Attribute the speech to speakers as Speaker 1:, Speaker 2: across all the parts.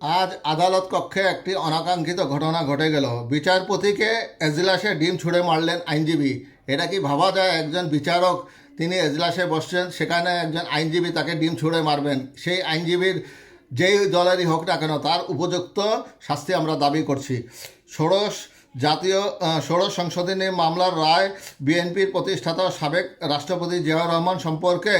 Speaker 1: আজ আদালত কক্ষে একটি অনাকাঙ্ক্ষিত ঘটনা ঘটে গেল। বিচারপতিকে এজলাসে ডিম ছুঁড়ে মারলেন আইনজীবী। এটা কি ভাবা যায়? একজন বিচারক, তিনি এজলাসে বসছেন, সেখানে একজন আইনজীবী তাকে ডিম ছুঁড়ে মারবেন। সেই আইনজীবীর যেই দলেরই হোক না কেন, তার উপযুক্ত শাস্তি আমরা দাবি করছি। ষোড়শ জাতীয় ষোড়শ সংশোধনী মামলার রায় বিএনপির প্রতিষ্ঠাতা সাবেক রাষ্ট্রপতি জিয়াউর রহমান সম্পর্কে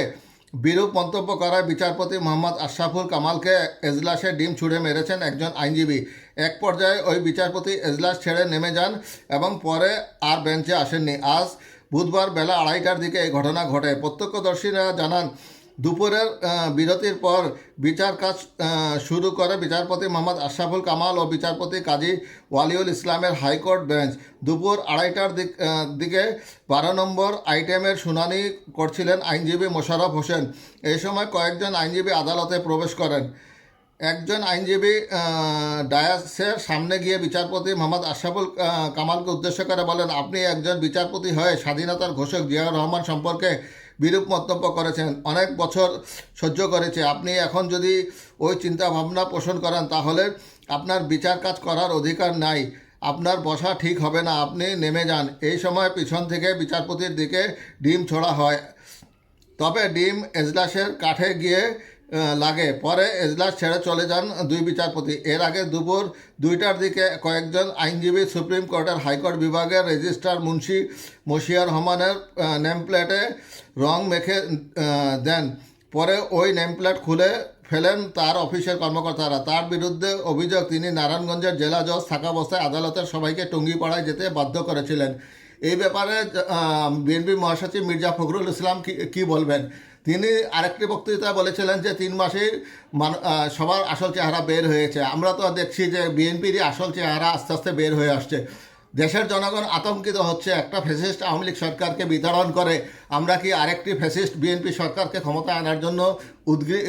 Speaker 1: বিরূপ মন্তব্য করায় বিচারপতি মোহাম্মদ আশরাফুল কামালকে এজলাসে ডিম ছুঁড়ে মেরেছেন একজন আইনজীবী। এক পর্যায়ে ওই বিচারপতি এজলাস ছেড়ে নেমে যান এবং পরে আর বেঞ্চে আসেননি। আজ বুধবার বেলা আড়াইটার দিকে এই ঘটনা ঘটে। প্রত্যক্ষদর্শীরা জানান দুপুরের বিরতির পর বিচার কাজ শুরু করে বিচারপতি মোহাম্মদ আশরাফুল কামাল ও বিচারপতি কাজী ওয়ালিউল ইসলামের হাইকোর্ট বেঞ্চ। দুপুর আড়াইটার দিক দিকে বারো নম্বর আইটেমের শুনানি করছিলেন আইনজীবী মোশাররফ হোসেন। এই সময় কয়েকজন আইনজীবী আদালতে প্রবেশ করেন। একজন আইনজীবী ডায়াসের সামনে গিয়ে বিচারপতি মোহাম্মদ আশরাফুল কামালকে উদ্দেশ্য করে বলেন, আপনি একজন বিচারপতি হয়ে স্বাধীনতার ঘোষক জিয়াউর রহমান সম্পর্কে বিরূপ মন্তব্য করেছেন। অনেক বছর সহ্য করেছে। আপনি এখন যদি ওই চিন্তা ভাবনা পোষণ করেন, তাহলে আপনার বিচার কাজ করার অধিকার নাই। আপনার বসা ঠিক হবে না। আপনি নেমে যান। এই সময় পিছন থেকে বিচারপতির দিকে ডিম ছোড়া হয়। তবে ডিম এজলাসের কাঠে গিয়ে লাগে। পরে এজলাস ছেড়ে চলে যান দুই বিচারপতি। এর আগে দুপুর দুইটার দিকে কয়েকজন আইনজীবী সুপ্রিম কোর্টের হাইকোর্ট বিভাগের রেজিস্ট্রার মুন্সি মশিয়ার রহমানের নেম প্লেটে রং মেখে দেন। পরে ওই নেম প্লেট খুলে ফেলেন তার অফিসের কর্মকর্তারা। তার বিরুদ্ধে অভিযোগ, তিনি নারায়ণগঞ্জের জেলা জজ থাকা অবস্থায় আদালতের সবাইকে টঙ্গিপাড়ায় যেতে বাধ্য করেছিলেন। এই ব্যাপারে বিএনপি মহাসচিব মির্জা ফখরুল ইসলাম কি বলবেন? তিনি আরেকটি বক্তৃতা বলেছিলেন যে তিন মাসে সবার আসল চেহারা বের হয়েছে। আমরা তো দেখছি যে বিএনপিরই আসল চেহারা আস্তে আস্তে বের হয়ে আসছে। দেশের জনগণ আতঙ্কিত হচ্ছে, একটা ফ্যাসিস্ট আওয়ামী লীগ সরকারকে বিতরণ করে আমরা কি আরেকটি ফ্যাসিস্ট বিএনপি সরকারকে ক্ষমতায় আনার জন্য উদ্গ্রী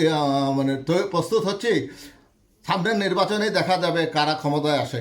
Speaker 1: মানে প্রস্তুত হচ্ছি? সামনের নির্বাচনেই দেখা যাবে কারা ক্ষমতায় আসে।